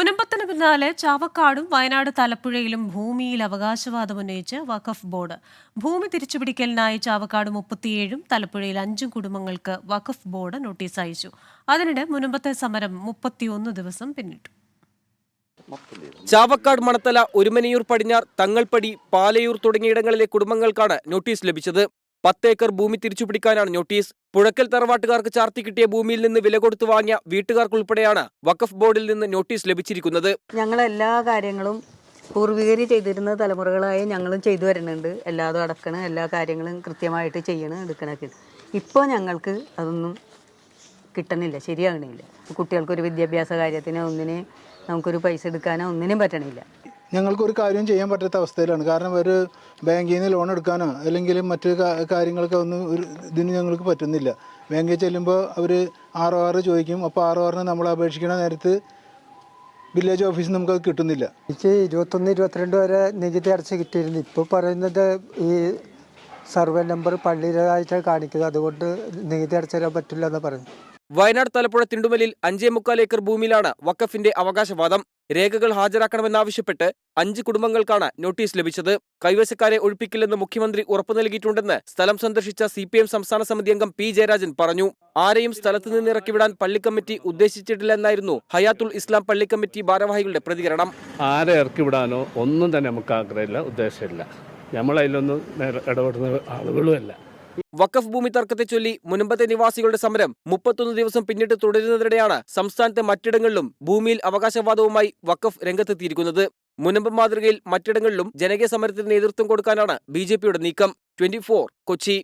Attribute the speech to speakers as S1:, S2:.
S1: മുനമ്പത്തിന് പിന്നാലെ ചാവക്കാടും വയനാട് തലപ്പുഴയിലും ഭൂമിയിൽ അവകാശവാദം ഉന്നയിച്ച് വഖഫ് ബോർഡ്. ഭൂമി തിരിച്ചുപിടിക്കലിനായി ചാവക്കാട് മുപ്പത്തിയേഴും തലപ്പുഴയിൽ അഞ്ചും കുടുംബങ്ങൾക്ക് വഖഫ് ബോർഡ് നോട്ടീസ് അയച്ചു. അതിനിടെ മുനമ്പത്തെ സമരം മുപ്പത്തിയൊന്ന് ദിവസം പിന്നിട്ടു.
S2: ചാവക്കാട് മണത്തല ഒരുമനിയൂർ പടിഞ്ഞാർ തങ്ങൾപ്പടി പാലയൂർ തുടങ്ങിയിടങ്ങളിലെ കുടുംബങ്ങൾക്കാണ് നോട്ടീസ് ലഭിച്ചത്. പത്തേക്കർ ഭൂമി തിരിച്ചുപിടിക്കാനാണ് നോട്ടീസ്. പുഴക്കൽ തറവാട്ടുകാർക്ക് ചാർത്തി കിട്ടിയ ഭൂമിയിൽ നിന്ന് വില കൊടുത്തു വാങ്ങിയ വീട്ടുകാർക്കുൾപ്പെടെയാണ് വഖഫ് ബോർഡിൽ നിന്ന് നോട്ടീസ് ലഭിച്ചിരിക്കുന്നത്.
S3: ഞങ്ങൾ എല്ലാ കാര്യങ്ങളും പൂർവികർ ചെയ്തിരുന്ന തലമുറകളായി ഞങ്ങളും ചെയ്തു വരുന്നുണ്ട്. എല്ലാതും അടക്കണം എല്ലാ കാര്യങ്ങളും കൃത്യമായിട്ട് ചെയ്യണം എടുക്കണൊക്കെ. ഇപ്പോൾ ഞങ്ങൾക്ക് അതൊന്നും കിട്ടണില്ല ശരിയാകണില്ല. കുട്ടികൾക്കൊരു വിദ്യാഭ്യാസ കാര്യത്തിനോ ഒന്നിനെ നമുക്കൊരു പൈസ എടുക്കാനോ ഒന്നിനും പറ്റണില്ല.
S4: ഞങ്ങൾക്കൊരു കാര്യം ചെയ്യാൻ പറ്റാത്ത അവസ്ഥയിലാണ്. കാരണം ഒരു ബാങ്കിൽ നിന്ന് ലോൺ എടുക്കാനോ അല്ലെങ്കിൽ മറ്റ് കാര്യങ്ങൾക്ക് ഒന്നും ഒരു ഇതിന് ഞങ്ങൾക്ക് പറ്റുന്നില്ല. ബാങ്കിൽ ചെല്ലുമ്പോൾ അവർ ആറ് ആറ് ചോദിക്കും അപ്പോൾ ആറ് ആറിന് നമ്മൾ അപേക്ഷിക്കുന്ന നേരത്ത് വില്ലേജ് ഓഫീസിൽ നമുക്ക് അത് കിട്ടുന്നില്ല.
S5: എനിക്ക് ഇരുപത്തൊന്ന് ഇരുപത്തിരണ്ട് വരെ നികുതി അടച്ച് കിട്ടിയിരുന്നു. ഇപ്പോൾ പറയുന്നത് ഈ സർവേ നമ്പർ പള്ളിയിലായിട്ടാണ് കാണിക്കുന്നത്. അതുകൊണ്ട് നികുതി അടച്ചു തരാൻ പറ്റില്ല എന്ന് പറഞ്ഞു
S2: വയനാട് തലപ്പുഴ തിണ്ടുമലിൽ അഞ്ചേ മുക്കാൽ ഏക്കർ ഭൂമിയിലാണ് വക്കഫിന്റെ അവകാശവാദം. രേഖകൾ ഹാജരാക്കണമെന്നാവശ്യപ്പെട്ട് അഞ്ച് കുടുംബങ്ങൾക്കാണ് നോട്ടീസ് ലഭിച്ചത്. കൈവശക്കാരെ ഒഴിപ്പിക്കില്ലെന്ന് മുഖ്യമന്ത്രി ഉറപ്പു നൽകിയിട്ടുണ്ടെന്ന് സ്ഥലം സന്ദർശിച്ച സി പി എം സംസ്ഥാന സമിതി അംഗം പി ജയരാജൻ പറഞ്ഞു. ആരെയും സ്ഥലത്ത് നിന്ന് ഇറക്കിവിടാൻ പള്ളിക്കമ്മിറ്റി ഉദ്ദേശിച്ചിട്ടില്ലെന്നായിരുന്നു ഹയാത്തുൽ ഇസ്ലാം പള്ളിക്കമ്മിറ്റി ഭാരവാഹികളുടെ പ്രതികരണം.
S6: ആരെ ഇറക്കിവിടാനോ ഒന്നും തന്നെ നമുക്ക് ആഗ്രഹമില്ല ഉദ്ദേശമില്ല. നമ്മളതിലൊന്നും ഇടപെടുന്ന ആളുകളുമല്ല.
S2: വഖഫ് ഭൂമി തർക്കത്തെ ചൊല്ലി മുനമ്പത്തെ നിവാസികളുടെ സമരം മുപ്പത്തൊന്ന് ദിവസം പിന്നിട്ട് തുടരുന്നതിനിടെയാണ് സംസ്ഥാനത്തെ മറ്റിടങ്ങളിലും ഭൂമിയിൽ അവകാശവാദവുമായി വഖഫ് രംഗത്തെത്തിയിരിക്കുന്നത്. മുനമ്പ് മാതൃകയിൽ മറ്റിടങ്ങളിലും ജനകീയ സമരത്തിന് നേതൃത്വം കൊടുക്കാനാണ് ബി നീക്കം. ട്വന്റി കൊച്ചി.